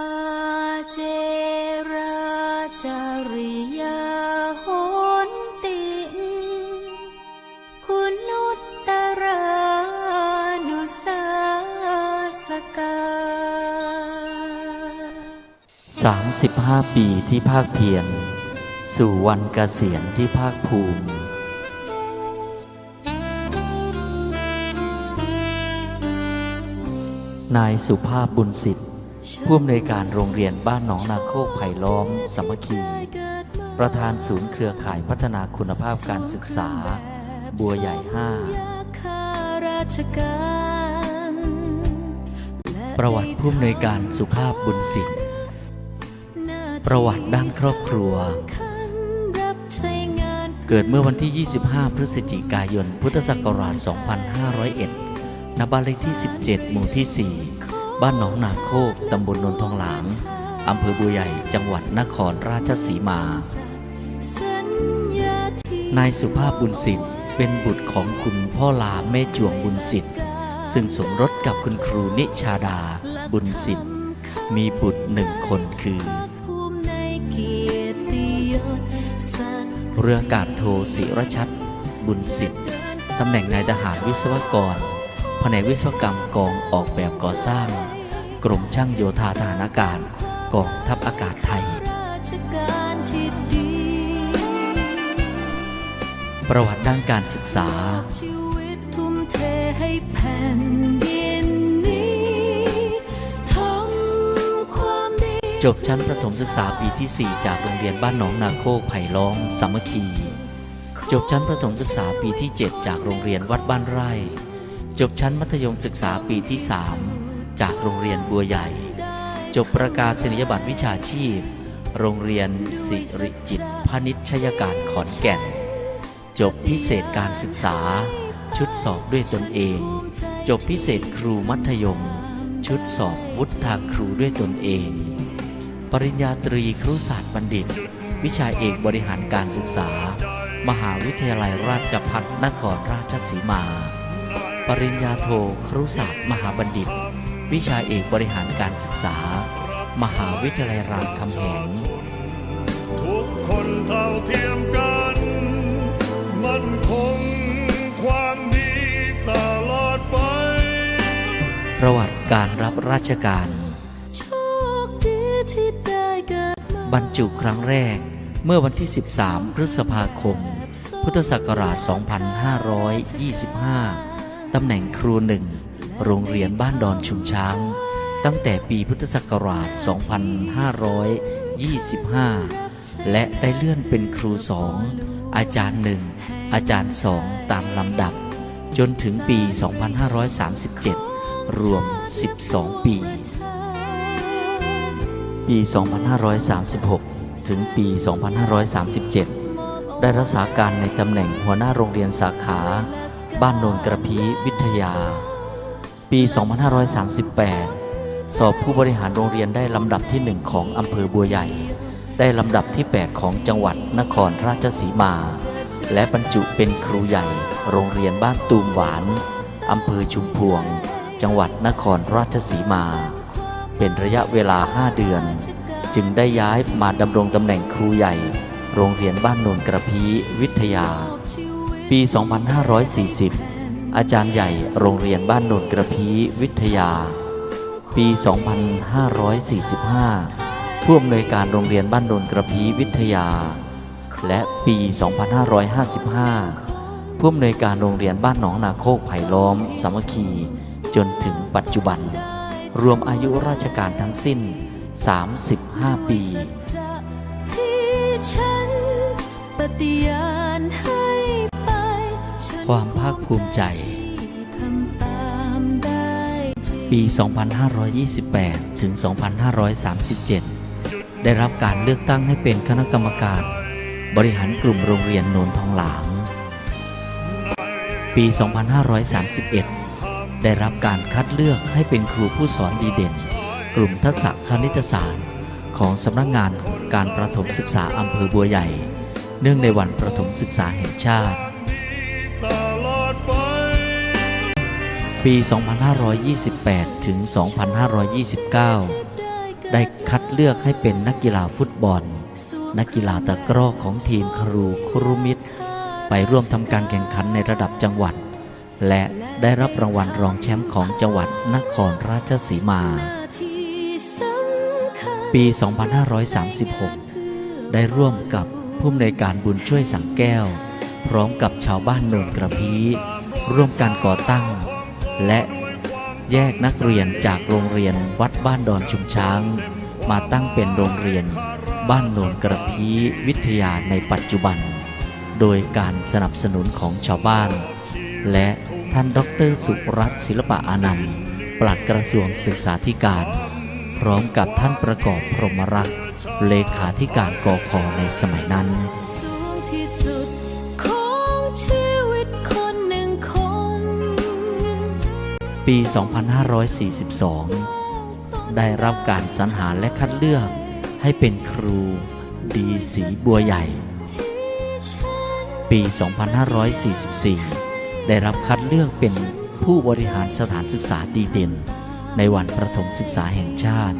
าเจราจริยาหนติคุณุตตรานุสาสกา35ปีที่ภาคเพียรสู่วันเกษียณที่ภาคภูมินายสุภาพบุญสิทธิ ผู้อำนวยการโรงเรียนบ้านหนองนาโคกไผ่ล้อมสมัคคี ประธานศูนย์เครือข่ายพัฒนาคุณภาพการศึกษา บัวใหญ่ข้าประวัติผู้อำนวยการสุภาพบุญสิทธิ์ประวัติด้านครอบครัว เกิดเมื่อวันที่ 25 พฤศจิกายน พุทธศักราช 2501 ณ บ้านเลขที่ 17 หมู่ที่ 4 บ้านหนองนาโคกตำบลนนทองหลางอำเภอบัวใหญ่ จังหวัดนครราชสีมา นายสุภาพบุญสิทธิ์เป็นบุตรของคุณพ่อลาแม่จวงบุญสิทธิ์ ซึ่งสมรสกับคุณครูนิชาดา บุญสิทธิ์ มีบุตรหนึ่งคนคือเกียรติยศศักดิ์เรืออากาศโทศิรชัด บุญสิทธิ์ตำแหน่งนายทหารวิศวกรแผนกวิศวกรรมกองออกแบบก่อสร้าง กรมช่างโยธาทหารอากาศกองทัพอากาศไทยทประวัติด้านการศึกษา จบชั้นประถมศึกษาปีที่ 4 จากโรงเรียนบ้านหนองนาโคกไผ่ล้อมสามัคคี จบชั้นประถมศึกษาปีที่ 7 จากโรงเรียนวัดบ้านไร่ จบชั้นมัธยมศึกษาปีที่ 3 จากโรงเรียนบัวใหญ่ จบประกาศนียบัตรวิชาชีพ โรงเรียนสิริจิตพนิชยการขอนแก่น จบพิเศษการศึกษา ชุดสอบด้วยตนเอง จบพิเศษครูมัธยม ชุดสอบวุฒิทางครูด้วยตนเอง ปริญญาตรีครุศาสตร์บัณฑิต วิชาเอกบริหารการศึกษา มหาวิทยาลัยราชภัฏนครราชสีมา ปริญญาโทครุศาสตร์มหาบัณฑิต วิชาเอกบริหารการศึกษา มหาวิทยาลัยรามคำแหงทุกคนเท่าเทียมกัน มันคงความดีตลอดไป ประวัติการรับราชการโชคดีที่ได้เกิดมาบรรจุครั้งแรกเมื่อวันที่ 13 พฤษภาคม พุทธศักราช 2525 ตำแหน่งครูหนึ่ง โรงเรียนบ้านดอนชุมช้าง ตั้งแต่ปีพุทธศักราช 2525 และได้เลื่อนเป็นครูสอง อาจารย์หนึ่ง อาจารย์สองตามลำดับ จนถึงปี 2537 รวม 12 ปี ปี 2536 ถึงปี 2537 ได้รักษาการในตำแหน่งหัวหน้าโรงเรียนสาขา บ้านโนนกระพีวิทยา ปี 2538 สอบผู้บริหารโรงเรียนได้ลำดับที่ 1 ของอำเภอบัวใหญ่ ได้ลำดับที่ 8 ของจังหวัดนครราชสีมา และบรรจุเป็นครูใหญ่ โรงเรียนบ้านตูมหวานอำเภอชุมพวง จังหวัดนครราชสีมา เป็นระยะเวลา 5 เดือน จึงได้ย้ายมาดำรงตำแหน่งครูใหญ่ โรงเรียนบ้านโนนกระพีวิทยา ปี 2540 อาจารย์ใหญ่โรงเรียนบ้านโนนกระพีวิทยา ปี 2545 ผู้อำนวยการโรงเรียนบ้านโนนกระพีวิทยา และปี 2555 ผู้อำนวยการโรงเรียนบ้านหนองนาโคกไผ่ล้อมสามัคคีจนถึงปัจจุบัน รวมอายุราชการทั้งสิ้น 35 ปีที่ฉันปฏิญาณ ความภาคภูมิใจ ปี 2528 ถึง 2537 ได้รับการเลือกตั้งให้เป็นคณะกรรมการ บริหารกลุ่มโรงเรียนโนนทองหลาง ปี 2531 ได้รับการคัดเลือกให้เป็นครูผู้สอนดีเด่น กลุ่มทักษะคณิตศาสตร์ ของสำนักงานการประถมศึกษาอำเภอบัวใหญ่ เนื่องในวันประถมศึกษาแห่งชาติ ปี 2528 ถึง 2529 ได้คัดเลือกให้เป็นนักกีฬาฟุตบอล นักกีฬาตะกร้อของทีมครูครุมิตร ไปร่วมทำการแข่งขันในระดับจังหวัด และได้รับรางวัลรองแชมป์ของจังหวัดนครราชสีมา ปี 2536 ได้ร่วมกับผู้อำนวยการบุญช่วยสังแก้ว พร้อมกับชาวบ้านโนนกระพีร่วมการก่อตั้ง และแยกนักเรียนจากโรงเรียนวัดบ้านดอนชุมช้าง มาตั้งเป็นโรงเรียนบ้านโนนกระพีวิทยาในปัจจุบัน โดยการสนับสนุนของชาวบ้าน และท่านดรสุรัตน์ศิลปะอานันต์ปลัดกระทรวงศึกษาธิการ พร้อมกับท่านประกอบพรหมรักษ์เลขาธิการกอคอในสมัยนั้น 2542 ได้รับการสรรหาและคัดเลือกให้เป็นครูดีสีบัวใหญ่ ปี 2544 ได้รับคัดเลือกเป็นผู้บริหารสถานศึกษาดีเด่น ในวันประถมศึกษาแห่งชาติ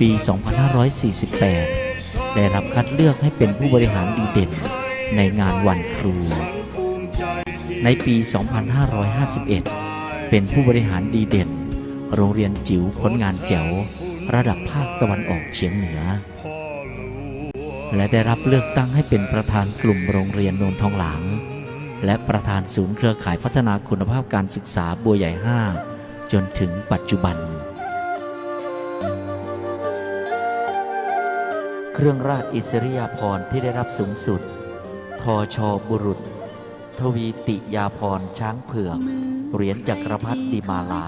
ปี 2548 ได้รับคัดเลือกให้เป็นผู้บริหารดีเด่น ในงานวันครู ในปี 2551 เป็นผู้บริหารดีเด่น โรงเรียนจิ๋วผลงานแจ๋ว ระดับภาคตะวันออกเฉียงเหนือ และได้รับเลือกตั้งให้เป็นประธานกลุ่มโรงเรียนโนนทองหลาง และประธานศูนย์เครือข่ายพัฒนาคุณภาพการศึกษาบัวใหญ่ 5 จนถึงปัจจุบัน เครื่องราชอิสริยาภรณ์ที่ได้รับสูงสุดทอชอบุรุษ ทวีติยาพรช้างเผือกเหรียญจักรพรรดิมาลา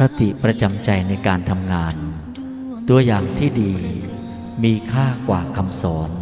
คติประจำใจในการทำงาน ตัวอย่างที่ดีมีค่ากว่าคำสอนเป็น